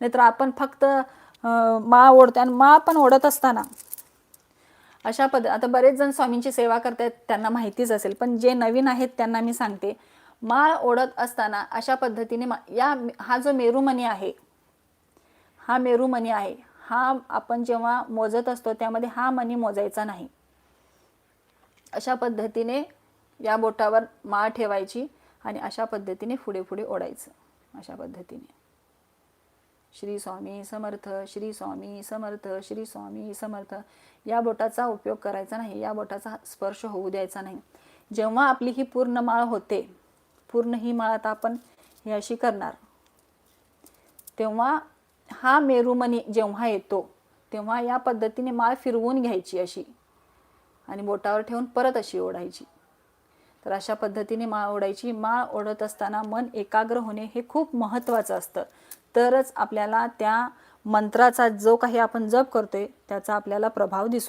नाहीतर आपण फक्त माळ ओढतो आणि माळ पण ओढत असताना. अशा पद आता बरेच जण स्वामींची सेवा करतायत त्यांना माहितीच असेल पण जे नवीन आहेत त्यांना मी सांगते. माळ ओढत असताना अशा पद्धतीने मा- या हा जो मेरुमणी आहे हा मेरुमणी आहे हा आपण जेव्हा मोजत असतो त्यामध्ये हा मणी मोजायचा नाही. अशा पद्धतीने या बोटावर माळ ठेवायची आणि अशा पद्धतीने पुढे पुढे ओढायचं. अशा पद्धतीने. श्री स्वामी समर्थ श्री स्वामी समर्थ श्री स्वामी समर्थ. या बोटाचा उपयोग करायचा नाही. या बोटाचा स्पर्श होऊ द्यायचा नाही. जेव्हा आपली ही पूर्ण माळ होते पूर्ण ही माळ आता आपण ही अशी करणार. तेव्हा हा मेरुमणी जेव्हा येतो तेव्हा या पद्धतीने माळ फिरवून घ्यायची अशी. आणि बोटावर ठेवून परत अशी ओढायची. तर अशा पद्धतीने माळ ओढायची. माळ ओढत असताना मन एकाग्र होणे हे खूप महत्त्वाचं असतं. तरच आपल्याला त्या मंत्राचा जो काही आपण जप करतोय त्याचा आपल्याला प्रभाव दिसू